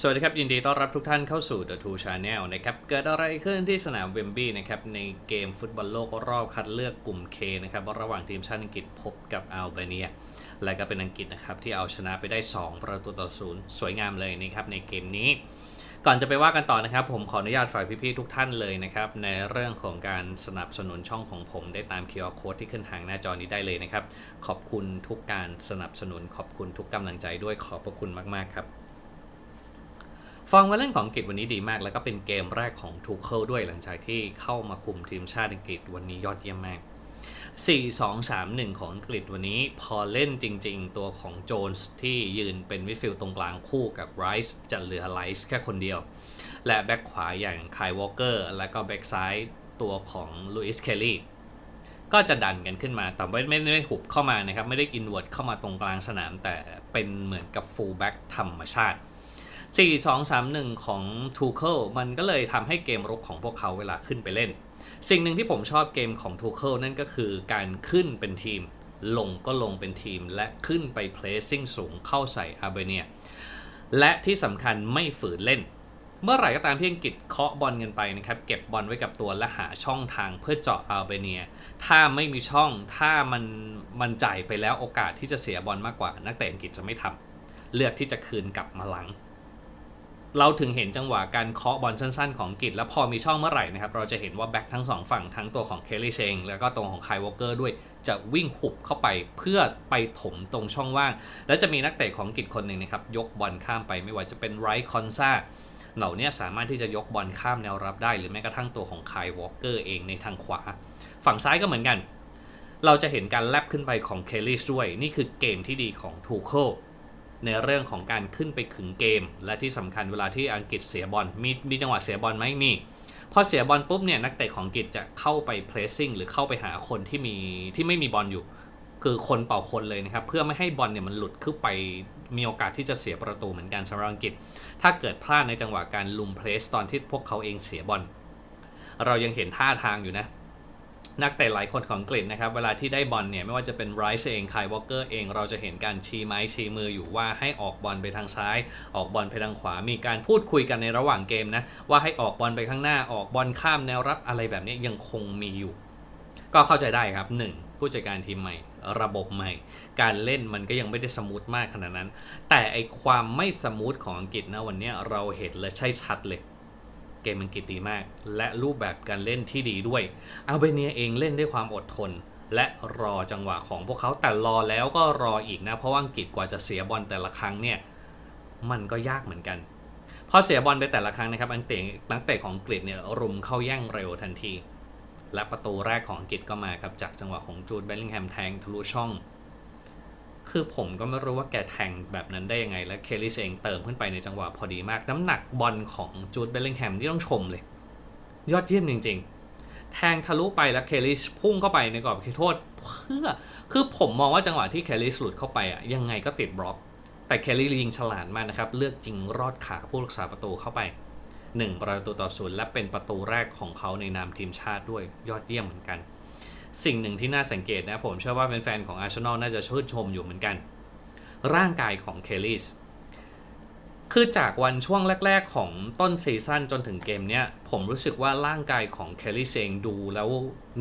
สวัสดีครับ ยินดีต้อนรับทุกท่านเข้าสู่ The Two Channel นะครับ เกิดอะไรขึ้นที่สนามเวมบลีย์นะครับ ในเกมฟุตบอลโลกรอบคัดเลือกกลุ่ม K นะครับ ระหว่างทีมชาติอังกฤษพบกับอัลเบเนีย และก็เป็นอังกฤษนะครับ ที่เอาชนะไปได้ 2 ประตูต่อศูนย์สวยงามเลยนะครับ ในเกมนี้ ก่อนจะไปว่ากันต่อนะครับ ผมขออนุญาตฝากพี่ๆทุกท่านเลยนะครับ ในเรื่องของการสนับสนุนช่องของผมได้ตาม QR Code ที่ขึ้นทางหน้าจอนี้ได้เลยนะครับ ขอบคุณทุกการสนับสนุน ขอบคุณทุกกำลังใจด้วยขอบพระคุณมากๆครับ ฟอร์มการเล่นของอังกฤษวันนี้ดีมาก แล้วก็เป็นเกมแรกของทูเคิลด้วยหลังจากที่เข้ามาคุมทีมชาติอังกฤษวันนี้ยอดเยี่ยมมาก 4-2-3-1 ของอังกฤษวันนี้พอเล่นจริง ๆ ตัวของโจนส์ที่ยืนเป็นมิดฟิลด์ตรงกลางคู่กับไรส์จะเหลือไรส์แค่คนเดียว และแบ็คขวาอย่างคายวอลเกอร์และก็แบ็คซ้ายตัวของลุยส์เคลลี่ก็จะดันกันขึ้นมา แต่ไม่ไม่ไม่ได้หุบเข้ามานะครับ ไม่ได้อินเวิร์ดเข้ามาตรงกลางสนาม แต่เป็นเหมือนกับฟูลแบ็กธรรมชาติ 4-2-3-1 ของทูเคิลมันก็เลยทำให้เกมรุกของพวกเขาเวลาขึ้นไปเล่น สิ่งหนึ่งที่ผมชอบเกมของทูเคิลนั่นก็คือการขึ้นเป็นทีม ลงก็ลงเป็นทีม และขึ้นไปเพลสซิ่งสูงเข้าใส่อาร์เบเนียและที่สำคัญไม่ฝืนเล่น เมื่อไหร่ก็ตามที่อังกฤษเคาะบอลกันไปนะครับเก็บบอลไว้กับตัวและหาช่องทางเพื่อเจาะอาร์เบเนีย ถ้าไม่มีช่องถ้ามันมันจ่ายไปแล้วโอกาสที่จะเสียบอลมากกว่า นักเตะอังกฤษจะไม่ทำเลือกที่จะคืนกลับมาหลัง เราถึงเห็นจังหวะการเคาะบอลสั้นๆของกฤษแล้วพอมีช่องเมื่อไหร่นะครับ เราจะเห็นว่าแบ็คทั้งสองฝั่งทั้งตัวของเคลลี่เชงแล้วก็ตัวของไคลวอลเกอร์ด้วยจะวิ่งหุบเข้าไปเพื่อไปถมตรงช่องว่าง แล้วจะมีนักเตะของกฤษคนหนึ่งนะครับ ยกบอลข้ามไปไม่ว่าจะเป็นไรคอนซาเหล่านี้สามารถที่จะยกบอลข้ามแนวรับได้ หรือแม้กระทั่งตัวของไคลวอลเกอร์เองในทางขวา ฝั่งซ้ายก็เหมือนกัน เราจะเห็นการแลบขึ้นไปของเคลลี่ด้วยนี่คือเกมที่ดีของทูเคิล ในเรื่องของการขึ้นไปขึงเกม และที่สำคัญเวลาที่อังกฤษเสียบอลมีมีจังหวะเสียบอลไหมมีพอเสียบอลปุ๊บเนี่ยนักเตะของอังกฤษจะเข้าไปเพลสซิ่งหรือเข้าไปหาคนที่มีที่ไม่มีบอลอยู่ คือคนต่อคนเลยนะครับ เพื่อไม่ให้บอลเนี่ยมันหลุดขึ้นไปมีโอกาสที่จะเสียประตูเหมือนกันสำหรับอังกฤษ ถ้าเกิดพลาดในจังหวะการลุมเพลสตอนที่พวกเขาเองเสียบอลเรายังเห็นท่าทางอยู่นะ นักเตะหลายคนของอังกฤษนะครับ เวลาที่ได้บอลเนี่ย ไม่ว่าจะเป็นไรซ์เองไคลวอลเกอร์เอง เราจะเห็นการชี้ไม้ชี้มืออยู่ว่าให้ออกบอลไปทางซ้าย ออกบอลไปทางขวา มีการพูดคุยกันในระหว่างเกมนะ ว่าให้ออกบอลไปข้างหน้าออกบอลข้ามแนวรับอะไรแบบนี้ยังคงมีอยู่ ก็เข้าใจได้ครับ 1. ผู้จัดการทีมใหม่ ระบบใหม่ การเล่นมันก็ยังไม่ได้สมูทมากขนาดนั้น แต่ไอความไม่สมูทของอังกฤษนะวันนี้เราเห็นเลยใช่ชัดเลย เกมอังกฤษดีมาก และรูปแบบการเล่นที่ดีด้วยอัลเบเนียเองเล่นด้วยความอดทน และรอจังหวะของพวกเขาแต่รอแล้วก็รออีกนะ เพราะว่าอังกฤษกว่าจะเสียบอลแต่ละครั้งเนี่ยมันก็ยากเหมือนกันพอเสียบอลไปแต่ละครั้งนะครับอังกฤษนักเตะของอังกฤษเนี่ยรุมเข้าแย่งเร็วทันที และประตูแรกของอังกฤษก็มาครับจากจังหวะของจูดเบลลิงแฮมแทงทะลุช่อง คือผมก็ไม่รู้ว่าแกแทงแบบนั้นได้ยังไง และเคลลี่เองเติมขึ้นไปในจังหวะพอดีมาก น้ำหนักบอลของจูดเบลลิงแฮมที่ต้องชมเลย ยอดเยี่ยมจริง ๆ แทงทะลุไปแล้วเคลลี่พุ่งเข้าไปในกรอบเขตโทษเพื่อคือผมมองว่าจังหวะที่เคลลี่หลุดเข้าไปอะยังไงก็ติดบล็อก แต่เคลลี่ยิงฉลาดมากนะครับ เลือกยิงรอดขาผู้รักษาประตูเข้าไป 1 ประตูต่อศูนย์และเป็นประตูแรกของเขาในนามทีมชาติด้วยยอดเยี่ยมเหมือนกัน สิ่งหนึ่งที่น่าสังเกตนะผมเชื่อว่าแฟนๆของอาร์เซนอลน่าจะชื่นชมอยู่เหมือนกัน ร่างกายของเคลลี่คือจากวันช่วงแรก ๆ ของต้นซีซั่นจนถึงเกมเนี้ยผมรู้สึกว่าร่างกายของเคลลี่เองดูแล้ว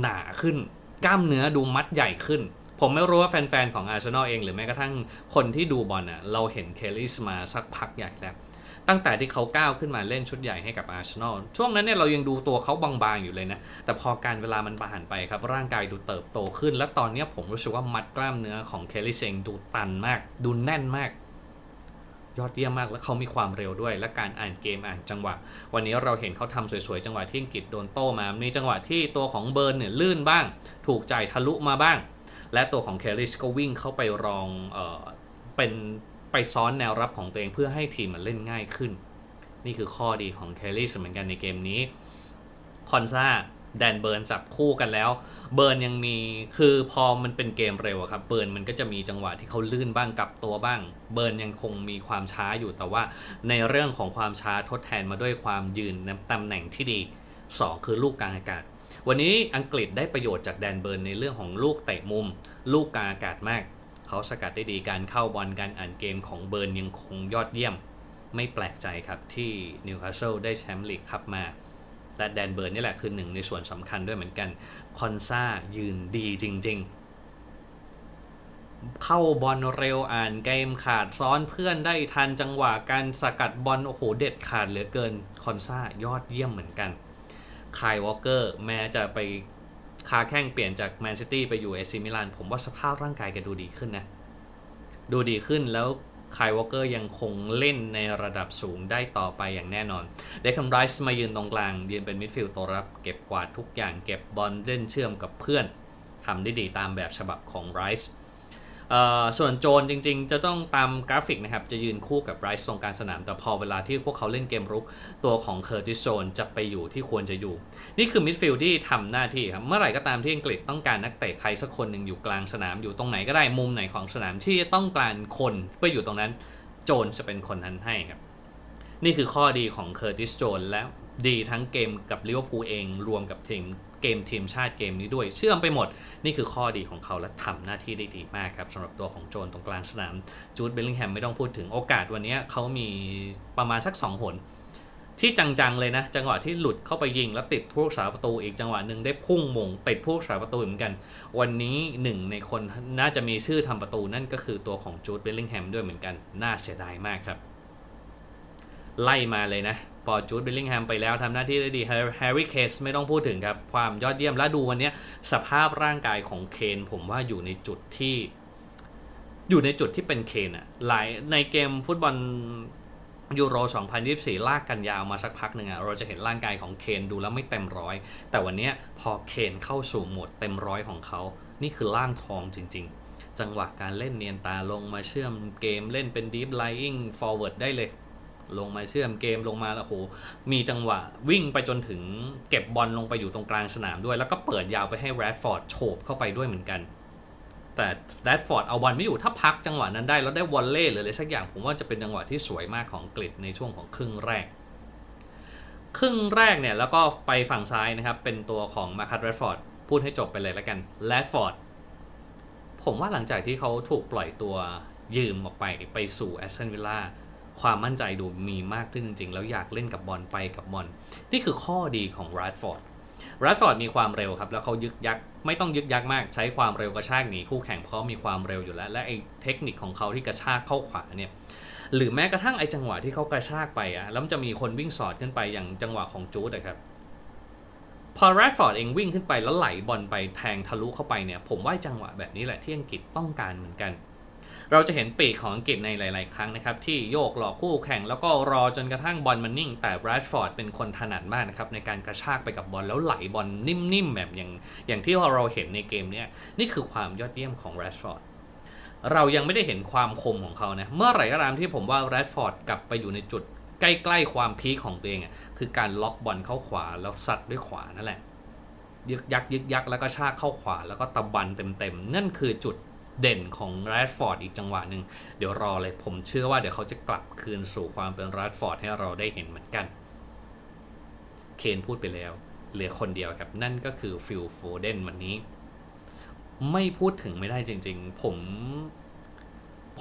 หนาขึ้น กล้ามเนื้อดูมัดใหญ่ขึ้น ผมไม่รู้ว่าแฟนๆของอาร์เซนอลเองหรือแม้กระทั่งคนที่ดูบอลอะเราเห็นเคลลี่มาสักพักใหญ่แล้ว ตั้งแต่ที่เขาก้าวขึ้นมาเล่นชุดใหญ่ให้กับอาร์เซนอลช่วงนั้นเนี่ยเรายังดูตัวเขาบางๆอยู่เลยนะ แต่พอการเวลามันผ่านไปครับ ร่างกายดูเติบโตขึ้น และตอนนี้ผมรู้สึกว่ามัดกล้ามเนื้อของเคลลี่เซงดูตันมาก ดูแน่นมาก ยอดเยี่ยมมากและเขามีความเร็วด้วย และการอ่านเกมอ่านจังหวะ วันนี้เราเห็นเขาทำสวยๆจังหวะที่อังกฤษโดนโต้มามีจังหวะที่ตัวของเบิร์นเนี่ยลื่นบ้าง ถูกใจทะลุมาบ้าง และตัวของเคลลิสก็วิ่งเข้าไปรองเออเป็น ไปซ้อนแนวรับของตัวเองเพื่อให้ทีมมันเล่นง่ายขึ้น นี่คือข้อดีของเคลลิสเหมือนกันในเกมนี้คอนซาแดนเบิร์นจับคู่กันแล้ว เบิร์นยังมีคือพอมันเป็นเกมเร็วครับ เบิร์นมันก็จะมีจังหวะที่เขาลื่นบ้างกลับตัวบ้าง เบิร์นยังคงมีความช้าอยู่แต่ว่าในเรื่องของความช้าทดแทนมาด้วยความยืนในตำแหน่งที่ดี 2 คือลูกกลางอากาศ วันนี้อังกฤษได้ประโยชน์จากแดนเบิร์นในเรื่องของลูกเตะมุม ลูกกลางอากาศมาก เขาสกัดได้ดีการเข้าบอลการอ่านเกมของเบิร์นยังคงยอดเยี่ยม ไม่แปลกใจครับที่นิวคาสเซิลได้แชมป์ลีกคัพมา และแดนเบิร์นนี่แหละคือหนึ่งในส่วนสำคัญด้วยเหมือนกัน คอนซายืนดีจริง ๆ เข้าบอลเร็วอ่านเกมขาดซ้อนเพื่อนได้ทันจังหวะการสกัดบอลโอ้โหเด็ดขาดเหลือเกินคอนซายอดเยี่ยมเหมือนกันคายวอลเกอร์แม้จะไป ค้าแข้งเปลี่ยนจากแมนซิตี้ไปอยู่เอซิมิลานผมว่าสภาพร่างกายแกดูดีขึ้นนะ ดูดีขึ้นแล้วคายวอลเกอร์ยังคงเล่นในระดับสูงได้ต่อไปอย่างแน่นอน เดคัมไรส์มายืนตรงกลางยืนเป็นมิดฟิลด์ตัวรับเก็บกวาดทุกอย่างเก็บบอลเล่นเชื่อมกับเพื่อนทำได้ดีตามแบบฉบับของไรส์ ส่วนโจนจริงๆ จะต้องตามกราฟิกนะครับ จะยืนคู่กับไรส์ตรงกลางสนาม แต่พอเวลาที่พวกเขาเล่นเกมรุก ตัวของเคอร์ติสโซนจะไปอยู่ที่ควรจะอยู่ นี่คือมิดฟิลด์ที่ทำหน้าที่ครับ เมื่อไหร่ก็ตามที่อังกฤษต้องการนักเตะใครสักคนหนึ่งอยู่กลางสนาม อยู่ตรงไหนก็ได้มุมไหนของสนามที่ต้องการคนเพื่ออยู่ตรงนั้น โจนจะเป็นคนนั้นให้ครับ นี่คือข้อดีของเคอร์ติสโจนและดีทั้งเกมกับลิเวอร์พูลเองรวมกับทีม เกมทีมชาติเกมนี้ด้วย เชื่อมไปหมด นี่คือข้อดีของเขาและทำหน้าที่ได้ดีมากครับสำหรับตัวของโจนตรงกลางสนามจูดเบลลิงแฮมไม่ต้องพูดถึงโอกาสวันนี้เขามีประมาณสัก 2 หน ที่จังๆเลยนะ จังหวะที่หลุดเข้าไปยิงแล้วติดผู้รักษาประตูอีกจังหวะหนึ่งได้พุ่งมงติดผู้รักษาประตูเหมือนกัน วันนี้หนึ่งในคนน่าจะมีชื่อทำประตูนั่นก็คือตัวของจูดเบลลิงแฮมด้วยเหมือนกันน่าเสียดายมากครับ ไล่มาเลยนะพอจูดเบลลิงแฮมไปแล้วทำหน้าที่ได้ดีแฮร์รี่เคสไม่ต้องพูดถึงครับ ความยอดเยี่ยมและดูวันนี้สภาพร่างกายของเคนผมว่าอยู่ในจุดที่ อยู่ในจุดที่เป็นเคนอะหลายในเกมฟุตบอลยูโร 2024 ลากกันยาวมาสักพักหนึ่งอะเราจะเห็นร่างกายของเคนดูแล้วไม่เต็มร้อย แต่วันนี้พอเคนเข้าสู่โหมดเต็มร้อยของเขา นี่คือร่างทองจริง ๆ จังหวะการเล่นเนียนตาลงมาเชื่อมเกมเล่นเป็น deep lying forward ได้เลย ลงมาเชื่อมเกมลงมาแล้วโหมีจังหวะวิ่งไปจนถึงเก็บบอลลงไปอยู่ตรงกลางสนามด้วย แล้วก็เปิดยาวไปให้แรดฟอร์ดโฉบเข้าไปด้วยเหมือนกัน แต่แรดฟอร์ดเอาบอลไม่อยู่ถ้าพักจังหวะนั้นได้แล้วได้วอลเล่หรืออะไรสักอย่างผมว่าจะเป็นจังหวะที่สวยมากของอังกฤษในช่วงของครึ่งแรก ครึ่งแรกเนี่ยแล้วก็ไปฝั่งซ้ายนะครับ เป็นตัวของมาคัตแรดฟอร์ดพูดให้จบไปเลยแล้วกันแรดฟอร์ดผมว่าหลังจากที่เขาถูกปล่อยตัวยืมออกไปไปสู่แอสตันวิลล่า ความมั่นใจดูมีมากขึ้นจริง ๆ แล้วอยากเล่นกับบอลไปกับบอลนี่คือข้อดีของแรดฟอร์ดแรดฟอร์ดมีความเร็วครับ แล้วเขายึกยักไม่ต้องยึกยักมากใช้ความเร็วกระชากหนีคู่แข่งเพราะมีความเร็วอยู่แล้ว และไอ้เทคนิคของเขาที่กระชากเข้าขวาเนี่ยหรือแม้กระทั่งไอ้จังหวะที่เขากระชากไปอะแล้วมันจะมีคนวิ่งสอดขึ้นไปอย่างจังหวะของจูดอะครับพอแรดฟอร์ดเองวิ่งขึ้นไปแล้วไหลบอลไปแทงทะลุเข้าไปเนี่ย ผมว่าจังหวะแบบนี้แหละที่อังกฤษต้องการเหมือนกัน เราจะเห็นปีกของอังกฤษในหลาย ๆ ครั้งนะครับ ที่โยกหลอกคู่แข่ง แล้วก็รอจนกระทั่งบอลมันนิ่ง แต่แรดฟอร์ดเป็นคนถนัดมากนะครับ ในการกระชากไปกับบอลแล้วไหลบอลนิ่ม ๆ แบบอย่างอย่างที่เราเห็นในเกมนี้นี่คือความยอดเยี่ยมของแรดฟอร์ดเรายังไม่ได้เห็นความคมของเขานะเมื่อไหร่ก็ตามที่ผมว่าแรดฟอร์ดกลับไปอยู่ในจุดใกล้ๆความพีคของตัวเองอะคือการล็อกบอลเข้าขวาแล้วซัดด้วยขวานั่นแหละยึกยักยึกยักแล้วก็ชากเข้าขวาแล้วก็ตะบันเต็มๆนั่นคือจุด เด่นของแรดฟอร์ดอีกจังหวะหนึ่งเดี๋ยวรอเลยผมเชื่อว่าเดี๋ยวเขาจะกลับคืนสู่ความเป็นแรดฟอร์ดให้เราได้เห็นเหมือนกัน เคนพูดไปแล้ว เหลือคนเดียวครับ นั่นก็คือฟิลโฟเดนวันนี้ ไม่พูดถึงไม่ได้จริง ๆ ผม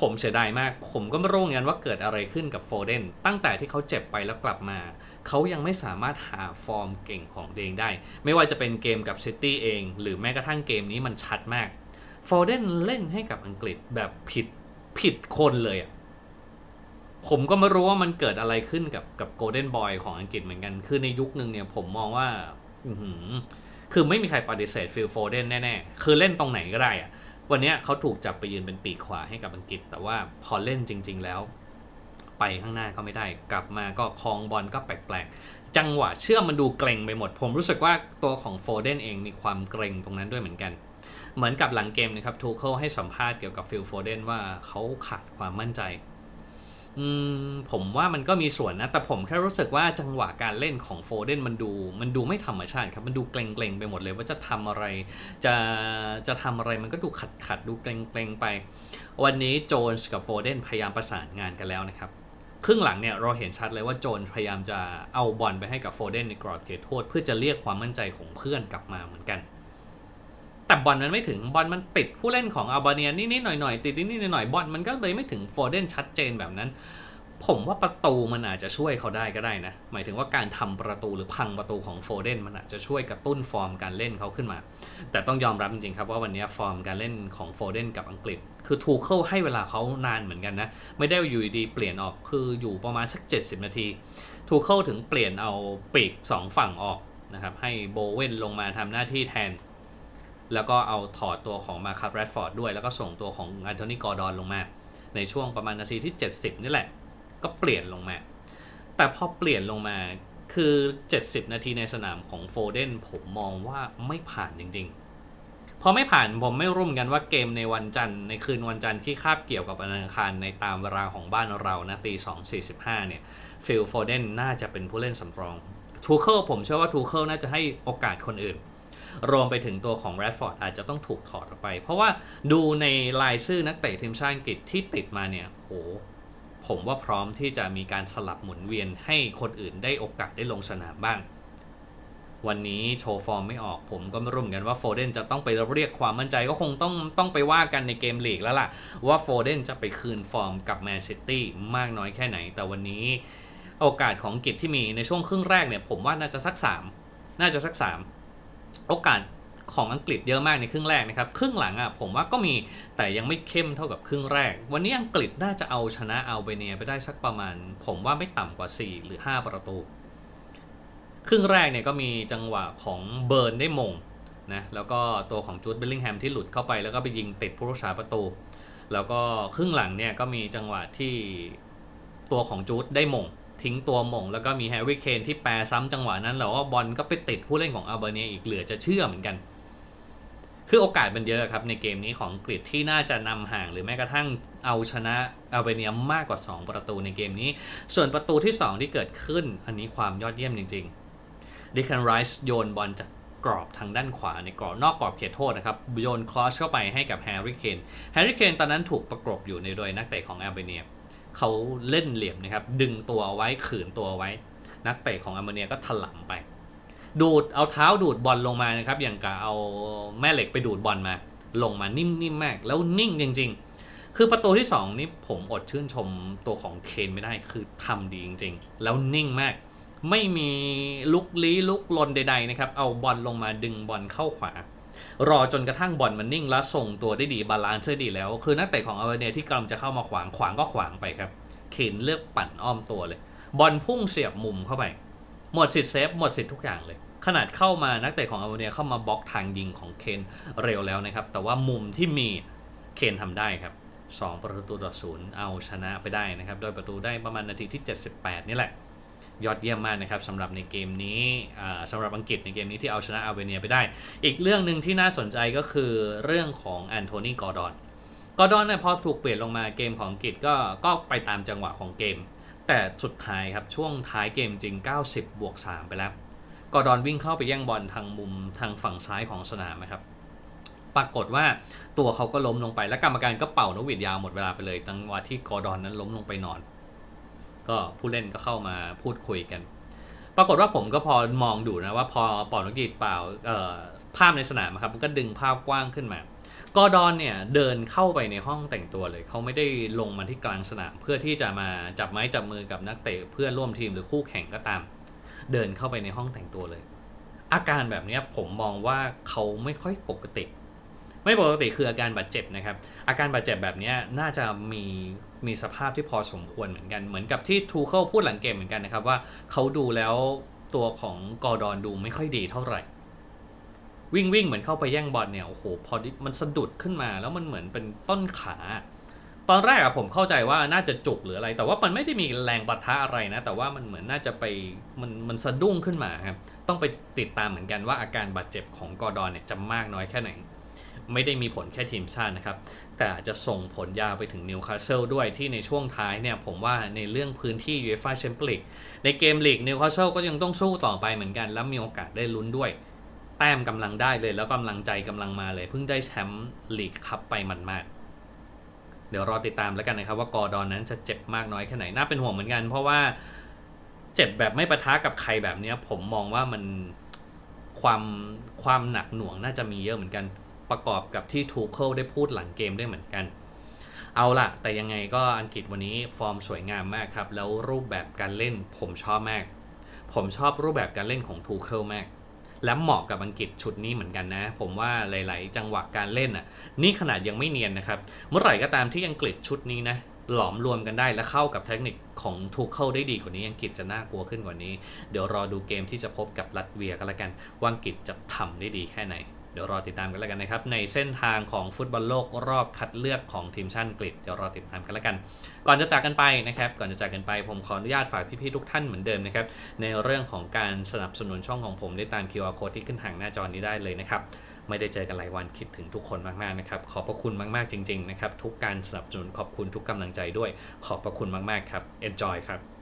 ผมเสียดายมาก ผมก็ไม่รู้เงันว่าเกิดอะไรขึ้นกับโฟเดน ตั้งแต่ที่เขาเจ็บไปแล้วกลับมา เขายังไม่สามารถหาฟอร์มเก่งของเองได้ ไม่ว่าจะเป็นเกมกับซิตี้เอง หรือแม้กระทั่งเกมนี้มันชัดมาก โฟเดนเล่นให้กับอังกฤษแบบผิดผิดคนเลยอะผมก็ไม่รู้ว่ามันเกิดอะไรขึ้นกับกับโกลเด้นบอยของอังกฤษเหมือนกัน คือในยุคหนึ่งเนี่ยผมมองว่าคือไม่มีใครปฏิเสธฟิลโฟเดนแน่ๆ คือเล่นตรงไหนก็ได้อะวันนี้เขาถูกจับไปยืนเป็นปีกขวาให้กับอังกฤษ แต่ว่าพอเล่นจริง ๆแล้ว ไปข้างหน้าก็ไม่ได้ กลับมาก็คลองบอลก็แปลกๆ จังหวะเชื่อมมันดูเกรงไปหมด ผมรู้สึกว่าตัวของโฟเดนเองมีความเกรงตรงนั้นด้วยเหมือนกัน เหมือนกับหลังเกมนะครับทูเคิลให้สัมภาษณ์เกี่ยวกับฟิลโฟเดนว่าเขาขาดความมั่นใจอืมผมว่ามันก็มีส่วนนะ แต่ผมแค่รู้สึกว่าจังหวะการเล่นของโฟเดนมันดู มันดูไม่ธรรมชาติครับ มันดูเกรงๆไปหมดเลยว่าจะทำอะไร จะจะทำอะไรมันก็ดูขัดขัดดูเกรงๆไป วันนี้โจนส์กับโฟเดนพยายามประสานงานกันแล้วนะครับ ครึ่งหลังเนี่ยเราเห็นชัดเลยว่าโจนพยายามจะเอาบอลไปให้กับโฟเดนในกรอบเขตโทษ เพื่อจะเรียกความมั่นใจของเพื่อนกลับมาเหมือนกัน แต่บอลมันไม่ถึงบอลมันติดผู้เล่นของอัลบาเนียนิดๆหน่อยๆติดนิดๆหน่อยๆบอลมันก็เลยไม่ถึงโฟเดนชัดเจนแบบนั้น ผมว่าประตูมันอาจจะช่วยเขาได้ก็ได้นะ หมายถึงว่าการทำประตูหรือพังประตูของโฟเดนมันอาจจะช่วยกระตุ้นฟอร์มการเล่นเขาขึ้นมา แต่ต้องยอมรับจริงๆครับว่าวันนี้ฟอร์มการเล่นของโฟเดนกับอังกฤษ คือทูเคิลให้เวลาเขานานเหมือนกันนะ ไม่ได้อยู่ดีเปลี่ยนออกคืออยู่ประมาณสัก 70 นาทีทูเคิลถึงเปลี่ยนเอาปีกสองฝั่งออกนะครับให้โบเวนลงมาทำหน้าที่แทน แล้วก็เอาถอดตัวของมาคัสแรดฟอร์ดด้วย แล้วก็ส่งตัวของอันโทนีกอร์ดอนลงมา ในช่วงประมาณนาทีที่ 70 นี่แหละ ก็เปลี่ยนลงมา แต่พอเปลี่ยนลงมาคือ 70 นาทีในสนามของโฟเดนผมมองว่าไม่ผ่านจริงๆ พอไม่ผ่านผมไม่รู้เหมือนกันว่าเกมในวันจันทร์ในคืนวันจันทร์ที่คาบเกี่ยวกับวันอังคารในตามเวลาของบ้านเรานะตี 2.45 เนี่ยฟิลโฟเดนน่าจะเป็นผู้เล่นสำรองทูเคิลผมเชื่อว่าทูเคิลน่าจะให้โอกาสคนอื่น รวมไปถึงตัวของแรดฟอร์ดอาจจะต้องถูกถอดออกไป เพราะว่าดูในรายชื่อนักเตะทีมชาติอังกฤษที่ติดมาเนี่ยโหผมว่าพร้อมที่จะมีการสลับหมุนเวียนให้คนอื่นได้โอกาสได้ลงสนามบ้าง วันนี้โชว์ฟอร์มไม่ออกผมก็ไม่รู้เหมือนกันว่าโฟเดนจะต้องไปเรียกความมั่นใจก็คงต้องต้องไปว่ากันในเกมลีกแล้วล่ะ ว่าโฟเดนจะไปคืนฟอร์มกับแมนซิตี้มากน้อยแค่ไหน แต่วันนี้โอกาสของกิจที่มีในช่วงครึ่งแรกเนี่ยผมว่าน่าจะสัก 3 น่าจะสัก 3 โอกาสของอังกฤษเยอะมากในครึ่งแรกนะครับ ครึ่งหลังอะผมว่าก็มีแต่ยังไม่เข้มเท่ากับครึ่งแรก วันนี้อังกฤษน่าจะเอาชนะอัลเบเนียไปได้สักประมาณ ผมว่าไม่ต่ำกว่า 4 หรือ 5 ประตู ครึ่งแรกเนี่ยก็มีจังหวะของเบิร์นได้มงนะแล้วก็ตัวของจูดเบลลิงแฮมที่หลุดเข้าไปแล้วก็ไปยิงติดผู้รักษาประตู แล้วก็ครึ่งหลังเนี่ยก็มีจังหวะที่ตัวของจูดได้มง ทิ้งตัวมงแล้วก็มีแฮร์รี่เคนที่แปรซ้ำจังหวะนั้นแล้วว่าบอลก็ไปติดผู้เล่นของอัลเบเนียอีกเหลือจะเชื่อเหมือนกัน คือโอกาสมันเยอะครับในเกมนี้ของอังกฤษที่น่าจะนำห่างหรือแม้กระทั่งเอาชนะอัลเบเนียมากกว่า 2 ประตูในเกมนี้ ส่วนประตูที่ 2 ที่เกิดขึ้น อันนี้ความยอดเยี่ยมจริงๆดิคันไรส์โยนบอลจากกรอบทางด้านขวาในกรอบนอกกรอบเขตโทษนะครับโยนคลอสเข้าไปให้กับแฮร์รี่เคนแฮร์รี่เคนตอนนั้นถูกประกบอยู่ในโดยนักเตะของอัลเบเนีย เขาเล่นเหลี่ยมนะครับ ดึงตัวเอาไว้ขืนตัวเอาไว้ นักเตะของอัลเบเนียก็ถลำไป ดูดเอาเท้าดูดบอลลงมานะครับ อย่างกับเอาแม่เหล็กไปดูดบอลมา ลงมานิ่มๆมาก แล้วนิ่งจริง ๆ คือประตูที่ 2 นี่ผมอดชื่นชมตัวของเคนไม่ได้คือทำดีจริง ๆ แล้วนิ่งมาก ไม่มีลุกลี้ลุกลนใด ๆ นะครับ เอาบอลลงมาดึงบอลเข้าขวา รอจนกระทั่งบอลมันนิ่งแล้วส่งตัวได้ดีบาลานซ์ได้ดีแล้ว คือนักเตะของอาเวเนียที่กำลังจะเข้ามาขวางขวางก็ขวางไปครับเคนเลือกปั่นอ้อมตัวเลย บอลพุ่งเสียบมุมเข้าไปหมดสิทธิ์เซฟหมดสิทธิ์ทุกอย่างเลย ขนาดเข้ามานักเตะของอาเมเนียเข้ามาบล็อกทางยิงของเคนเร็วแล้วนะครับ แต่ว่ามุมที่มีเคนทำได้ครับ2ประตูต่อศูนย์เอาชนะไปได้นะครับ โดยประตูได้ประมาณนาทีที่ 78 นี่แหละ ยอดเยี่ยมมากนะครับสำหรับในเกมนี้สำหรับอังกฤษในเกมนี้ที่เอาชนะอาร์เมเนียไปได้ อีกเรื่องหนึ่งที่น่าสนใจก็คือเรื่องของแอนโทนีกอร์ดอนกอร์ดอนเนี่ยพอถูกเปลี่ยนลงมาเกมของอังกฤษก็ก็ไปตามจังหวะของเกม แต่สุดท้ายครับช่วงท้ายเกมจริง 90 บวก 3 ไปแล้วกอร์ดอนวิ่งเข้าไปแย่งบอลทางมุมทางฝั่งซ้ายของสนามนะครับปรากฏว่าตัวเขาก็ล้มลงไปและกรรมการก็เป่านกหวีดยาวหมดเวลาไปเลยจังหวะที่กอร์ดอนนั้นล้มลงไปนอน ก็ผู้เล่นก็เข้ามาพูดคุยกัน ปรากฏว่าผมก็พอมองดูนะว่าพอป่านกหวีดเปล่าภาพในสนามครับมันก็ดึงภาพกว้างขึ้นมากอดอนเนี่ยเดินเข้าไปในห้องแต่งตัวเลย เขาไม่ได้ลงมาที่กลางสนาม เพื่อที่จะมาจับไม้จับมือกับนักเตะเพื่อนร่วมทีมหรือคู่แข่งก็ตาม เดินเข้าไปในห้องแต่งตัวเลย อาการแบบนี้ผมมองว่าเขาไม่ค่อยปกติ ไม่ปกติคืออาการบาดเจ็บนะครับ อาการบาดเจ็บแบบนี้น่าจะมีมีสภาพที่พอสมควรเหมือนกัน เหมือนกับที่ทูเคิลพูดหลังเกมเหมือนกันนะครับว่าเขาดูแล้วตัวของกอร์ดอนดูไม่ค่อยดีเท่าไหร่ วิ่งวิ่งเหมือนเข้าไปแย่งบอลเนี่ยโอ้โหพอมันสะดุดขึ้นมา แล้วมันเหมือนเป็นต้นขา ตอนแรกอะผมเข้าใจว่าน่าจะจุกหรืออะไร แต่ว่ามันไม่ได้มีแรงปะทะอะไรนะ แต่ว่ามันเหมือนน่าจะไปมันมันสะดุ้งขึ้นมาครับต้องไปติดตามเหมือนกันว่าอาการบาดเจ็บของกอร์ดอนเนี่ยจะมากน้อยแค่ไหน ไม่ได้มีผลแค่ทีมชาตินะครับ แต่อาจจะส่งผลยาวไปถึงนิวคาสเซิลด้วยที่ในช่วงท้ายเนี่ยผมว่าในเรื่องพื้นที่ยูเอฟ่าแชมเปี้ยนลีกในเกมลีกนิวคาสเซิลก็ยังต้องสู้ต่อไปเหมือนกัน แล้วมีโอกาสได้ลุ้นด้วย แต้มกำลังได้เลยแล้วกำลังใจกำลังมาเลยเพิ่งได้แชมป์ลีกคัพไปมันมากเดี๋ยวรอติดตามแล้วกันนะครับว่ากอร์ดอนนั้นจะเจ็บมากน้อยแค่ไหนน่าเป็นห่วงเหมือนกัน เพราะว่าเจ็บแบบไม่ประทะกับใครแบบนี้ผมมองว่ามันความความหนักหน่วงน่าจะมีเยอะเหมือนกัน ประกอบกับที่ทูเคิลได้พูดหลังเกมได้เหมือนกัน เอาล่ะ แต่ยังไงก็อังกฤษวันนี้ฟอร์มสวยงามมากครับ แล้วรูปแบบการเล่นผมชอบมาก ผมชอบรูปแบบการเล่นของทูเคิลมาก และเหมาะกับอังกฤษชุดนี้เหมือนกันนะ ผมว่าหลาย ๆ จังหวะการเล่นอะ นี่ขนาดยังไม่เนียนนะครับ เมื่อไหร่ก็ตามที่อังกฤษชุดนี้นะหลอมรวมกันได้และเข้ากับเทคนิคของทูเคิลได้ดีกว่านี้อังกฤษจะน่ากลัวขึ้นกว่านี้ เดี๋ยวรอดูเกมที่จะพบกับลัตเวียกันละกันว่าอังกฤษจะทำได้ดีแค่ไหน เดี๋ยวรอติดตามกันแล้วกันนะครับ ในเส้นทางของฟุตบอลโลกรอบคัดเลือกของทีมชาติอังกฤษเดี๋ยวรอติดตามกันแล้วกัน ก่อนจะจากกันไปนะครับ ก่อนจะจากกันไปผมขออนุญาตฝากพี่ๆทุกท่านเหมือนเดิมนะครับ ในเรื่องของการสนับสนุนช่องของผมได้ตาม QR code ที่ขึ้นทางหน้าจอนี้ได้เลยนะครับไม่ได้เจอกันหลายวันคิดถึงทุกคนมากๆนะครับ ขอบพระคุณมากๆจริง ๆ นะครับ ทุกการสนับสนุนขอบคุณทุกกำลังใจด้วย ขอบพระคุณมากๆครับ enjoy ครับ